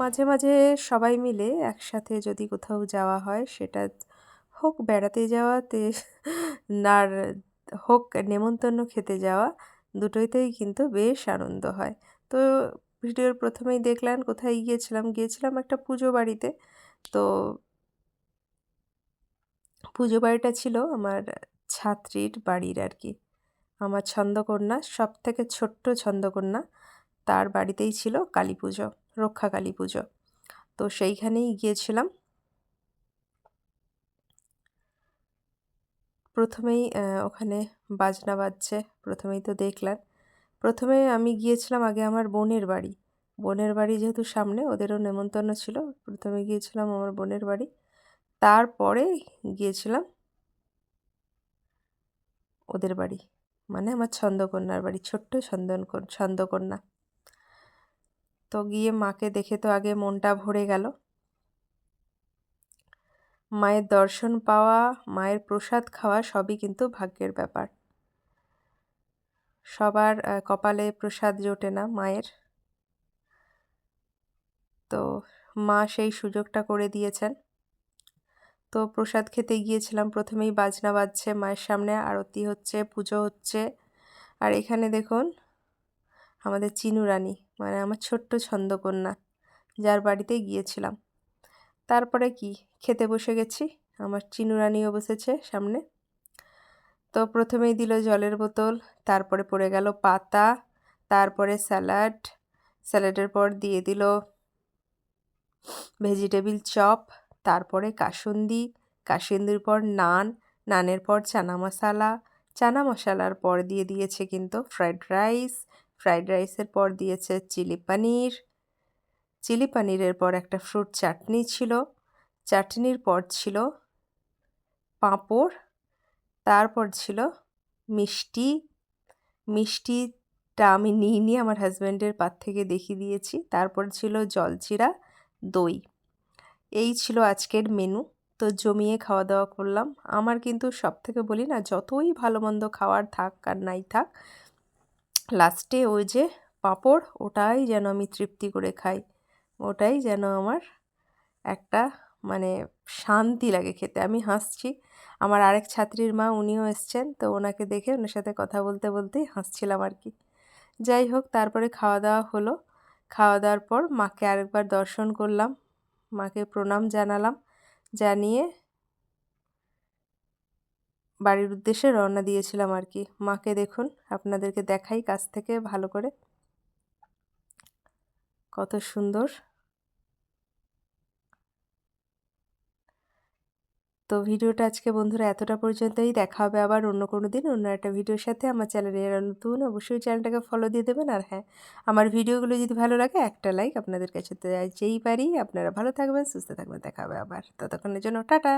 মাঝে মাঝে সবাই মিলে একসাথে যদি কোথাও যাওয়া হয়, সেটা হোক বেড়াতে যাওয়াতে আর হোক নেমন্তন্ন খেতে যাওয়া, দুটোইতেই কিন্তু বেশ আনন্দ হয়। তো ভিডিওর প্রথমেই দেখলেন কোথায় গিয়েছিলাম? গিয়েছিলাম একটা পুজো বাড়িতে। তো পুজো বাড়িটা ছিল আমার ছাত্রীর বাড়ির আর কি আমার ছন্দকন্যা সব থেকে ছোট্ট ছন্দকন্যা, তার বাড়িতেই ছিল কালী পুজো। রক্ষা কালী পুজো। তো সেইখানেই গিয়েছিলাম। প্রথমেই ওখানে বাজনা বাজছে, প্রথমেই তো দেখলাম। প্রথমে আমি গিয়েছিলাম আগে আমার বোনের বাড়ি। বোনের বাড়ি যেহেতু সামনে, ওদেরও নেমন্তন্ন ছিল। প্রথমে গিয়েছিলাম আমার বোনের বাড়ি। তারপরে গিয়েছিলাম ওদের বাড়ি। মানে আমার ছন্দকন্যার বাড়ি, ছোট্ট ছন্দন, ছন্দকন্যা। তো গিয়ে মাকে দেখে তো আগে মনটা ভরে গেল। মায়ের দর্শন পাওয়া, মায়ের প্রসাদ খাওয়া সবই কিন্তু ভাগ্যের ব্যাপার। সবার কপালে প্রসাদ জোটে না মায়ের। তো মা সেই সুযোগটা করে দিয়েছেন। তো প্রসাদ খেতে গিয়েছিলাম, প্রথমেই বাজনা বাজছে মায়ের সামনে, আরতি হচ্ছে, পুজো হচ্ছে। আর এখানে দেখুন আমাদের চিনু রানী মানে আমার ছোট্ট ছন্দকন্যা, যার বাড়িতে গিয়েছিলাম। তারপরে কি, খেতে বসে গেছি, আমার চিনু রানীও বসেছে সামনে। তো প্রথমেই দিল জলের বোতল, তারপরে পড়ে গেল পাতা, তারপরে স্যালাড, স্যালাডের পর দিয়ে দিল ভেজিটেবিল চপ, তারপরে কাসুন্দি, কাসুন্দির পর নান, নানের পর চানা মশালা, চানা মশালার পর দিয়ে দিয়েছে কিন্তু ফ্রাইড রাইস ফ্রাইড রাইসের পর দিয়েছে চিলি পানির। চিলি পানিরের পর একটা ফ্রুট চাটনি ছিল। চাটনির পর ছিল পাঁপড়, তারপর ছিল মিষ্টি। মিষ্টিটা আমি নিয়ে নিয়ে আমার হাজব্যান্ডের পাত থেকে দেখিয়ে দিয়েছি। তারপর ছিল জলজিরা দই। এই ছিল আজকের মেনু। তো জমিয়ে খাওয়া দাওয়া করলাম। আমার কিন্তু সব থেকে বলি না, যতই ভালো মন্দ খাওয়ার থাক আর নাই থাক লাস্টে ওই যে পাঁপড়, ওটাই যেন আমি তৃপ্তি করে খাই। ওটাই যেন আমার একটা মানে শান্তি লাগে খেতে। আমি হাসছি। আমার আরেক ছাত্রীর মা উনিও এসছেন, তো ওনাকে দেখে ওনার সাথে কথা বলতে বলতেই হাসছিলাম আর কি। যাই হোক, তারপরে খাওয়া দাওয়া হলো। খাওয়া দাওয়ার পর মাকে আরেকবার দর্শন করলাম। মাকে প্রণাম জানালাম, জানিয়ে বাড়ির উদ্দেশ্যে রওনা দিয়েছিলাম আর কি। মাকে দেখুন, আপনাদেরকে দেখাই কাছ থেকে ভালো করে। কত সুন্দর। তো ভিডিওটা আজকে বন্ধুরা এতটা পর্যন্তই। দেখা হবে আবার অন্য কোনো দিন, অন্য একটা ভিডিওর সাথে। আমার চ্যানেলে এরা নতুন, অবশ্যই চ্যানেলটাকে ফলো দিয়ে দেবেন। আর হ্যাঁ আমার ভিডিওগুলো যদি ভালো লাগে, একটা লাইক আপনাদের কাছে যেই পারি আপনারা ভালো থাকবেন, সুস্থ থাকবেন। দেখা হবে আবার। ততক্ষণের জন্য টাটা।